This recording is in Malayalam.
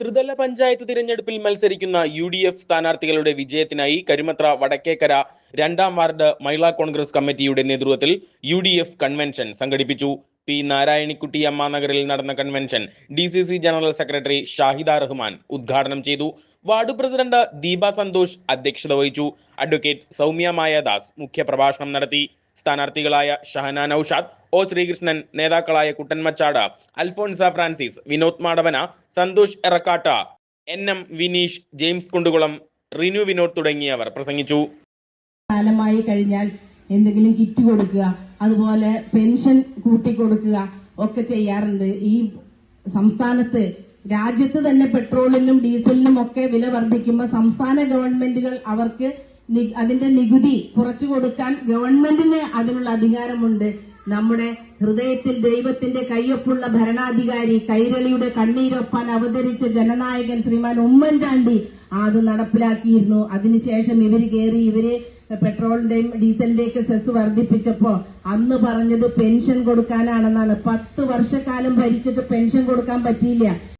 ത്രിതല പഞ്ചായത്ത് തിരഞ്ഞെടുപ്പിൽ മത്സരിക്കുന്ന യു ഡി എഫ് സ്ഥാനാർത്ഥികളുടെ വിജയത്തിനായി കരുമത്ര വടക്കേക്കര രണ്ടാം വാർഡ് മഹിളാ കോൺഗ്രസ് കമ്മിറ്റിയുടെ നേതൃത്വത്തിൽ യു ഡി എഫ് കൺവെൻഷൻ സംഘടിപ്പിച്ചു. പി നാരായണിക്കുട്ടി അമ്മ നഗറിൽ നടന്ന convention D C C general secretary Shahida Rahman ഉദ്ഘാടനം ചെയ്തു. വാർഡ് പ്രസിഡന്റ് ദീപ സന്തോഷ് അധ്യക്ഷത വഹിച്ചു. അഡ്വക്കേറ്റ് സൗമ്യ മായാദാസ് മുഖ്യപ്രഭാഷണം നടത്തി. സ്ഥാനാർത്ഥികളായ ഷഹന നൌഷാദ് ഒ. ശ്രീകൃഷ്ണൻ നേതാക്കളായ Kuttanmachad Alphonsa Francis Vinod Madavana Santhosh Erakkatta N. M. Vineesh James Kundukulam Rinu Vinod തുടങ്ങിയവർ പ്രസംഗിച്ചു. കാലമായി കഴിഞ്ഞാൽ എന്തെങ്കിലും കിറ്റ് കൊടുക്കുക അതുപോലെ പെൻഷൻ കൂട്ടിക്കൊടുക്കുക ഒക്കെ ചെയ്യാറുണ്ട്. ഈ സംസ്ഥാനത്ത് രാജ്യത്ത് തന്നെ പെട്രോളിനും ഡീസലിനും ഒക്കെ വില വർദ്ധിക്കുമ്പോൾ സംസ്ഥാന ഗവൺമെന്റുകൾ അവർക്ക് അതിന്റെ നികുതി കുറച്ചു കൊടുക്കാൻ ഗവൺമെന്റിന് അതിനുള്ള അധികാരമുണ്ട്. നമ്മുടെ ഹൃദയത്തിൽ ദൈവത്തിന്റെ കയ്യൊപ്പുള്ള ഭരണാധികാരി കൈരളിയുടെ കണ്ണീരൊപ്പാൻ അവതരിച്ച ജനനായകൻ ശ്രീമാൻ ഉമ്മൻചാണ്ടി അത് നടപ്പിലാക്കിയിരുന്നു. അതിനുശേഷം ഇവർ കയറി ഇവർ പെട്രോളിന്റെയും ഡീസലിന്റെയൊക്കെ സെസ് വർദ്ധിപ്പിച്ചപ്പോ അന്ന് പറഞ്ഞത് പെൻഷൻ കൊടുക്കാനാണെന്നാണ്. പത്ത് വർഷക്കാലം ഭരിച്ചിട്ട് പെൻഷൻ കൊടുക്കാൻ പറ്റിയില്ല.